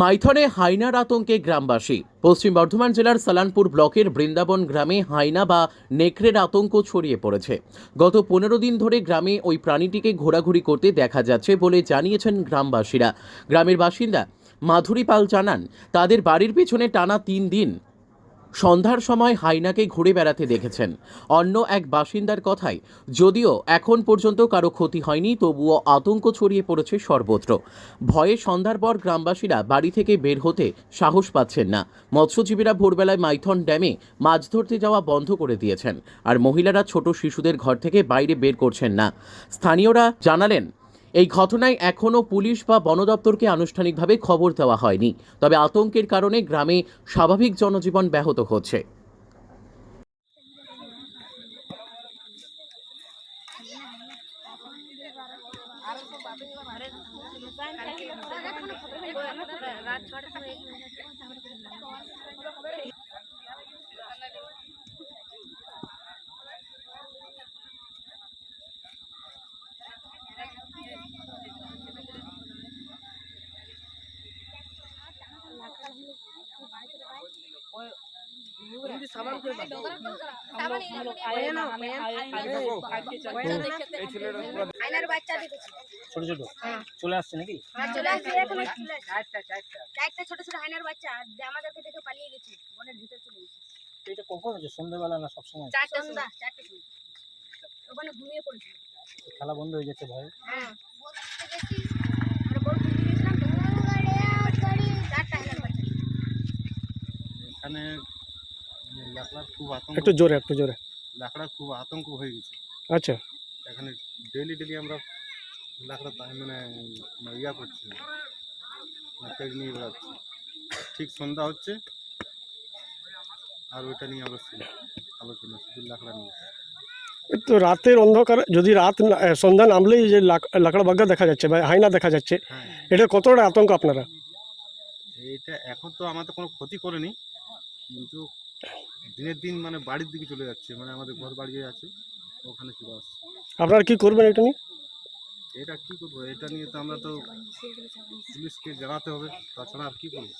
মাইথনে হাইনার আতঙ্কে গ্রামবাসী। পশ্চিম বর্ধমান জেলার সালানপুর ব্লকের বৃন্দাবন গ্রামে হাইনা বা নেকড়ের আতঙ্ক ছড়িয়ে পড়েছে। গত পনেরো দিন ধরে গ্রামে ওই প্রাণীটিকে ঘোরাঘুরি করতে দেখা যাচ্ছে বলে জানিয়েছেন গ্রামবাসীরা। গ্রামের বাসিন্দা মাধুরী পাল জানান, তাদের বাড়ির পেছনে টানা তিন দিন সন্ধ্যার সময় হাইনাকে ঘুরে বেড়াতে দেখেছেন। অন্য এক বাসিন্দার কথায়, যদিও এখন পর্যন্ত কারও ক্ষতি হয়নি, তবুও আতঙ্ক ছড়িয়ে পড়েছে সর্বত্র। ভয়ে সন্ধ্যার পর গ্রামবাসীরা বাড়ি থেকে বের হতে সাহস পাচ্ছেন না। মৎস্যজীবীরা ভোরবেলায় মাইথন ড্যামে মাছ ধরতে যাওয়া বন্ধ করে দিয়েছেন। আর মহিলারা ছোট শিশুদের ঘর থেকে বাইরে বের করছেন না। স্থানীয়রা জানালেন এই ঘটনায় এখনও পুলিশ বা বন দপ্তরকে আনুষ্ঠানিকভাবে খবর দেওয়া হয়নি। তবে আতঙ্কের কারণে গ্রামে স্বাভাবিক জনজীবন ব্যাহত হচ্ছে। ছোট ছোট। হ্যাঁ। চলে আসছে নাকি? আর চলে আসছে এখন চারটা ছোট ছোট হায়নার বাচ্চা আর আমাদেরকে দেখে পালিয়ে গেছে। বনের ভিতর চলে গেছে। এটা কখন হচ্ছে সন্ধ্যাবেলা না সবসময়? চারটা সন্ধ্যা চারটে। সময় ওখানে ঘুমিয়ে পড়েছিল খেলা বন্ধ হয়ে যাচ্ছে ভয়ে? হ্যাঁ আমরা বড় ঘুমিয়ে গেছিলাম তো চারটা হায়নার বাচ্চা এখানে লাকড়ার খুব আতঙ্ক একটু জোরে একটু জোরে। লাকড়ার খুব আতঙ্ক হয়ে গেছে। আচ্ছা। এখানে ডেলি ডেলি আমরা লাকড়া মানে মানে ইয়া করছি। নিয়ে বেড়াচ্ছি। ঠিক সন্ধ্যা হচ্ছে। আর ওইটা নিয়ে আমরা আলোচনা শুধু লাকড়া নিয়ে। তো রাতের অন্ধকার যদি রাত সন্ধ্যা নামলেই যে লাক- লাকড়া বাগ্গা দেখা যাচ্ছে বা হাইনা দেখা যাচ্ছে হ্যাঁ। এটা কতটা আতঙ্ক আপনারা? এইটা এখন তো আমাদের কোনো ক্ষতি করেনি কিন্তু দিনের দিন মানে বাড়ির দিকে চলে যাচ্ছে মানে আমাদের ঘর বাড়ি যে আছে ওখানে চলে আসছে। আপনারা কি করবেন এটা নিয়ে? এটা কি করব? এটা নিয়ে তো আমরা তো পুলিশকে জানাতে হবে তাছাড়া আর কি করব?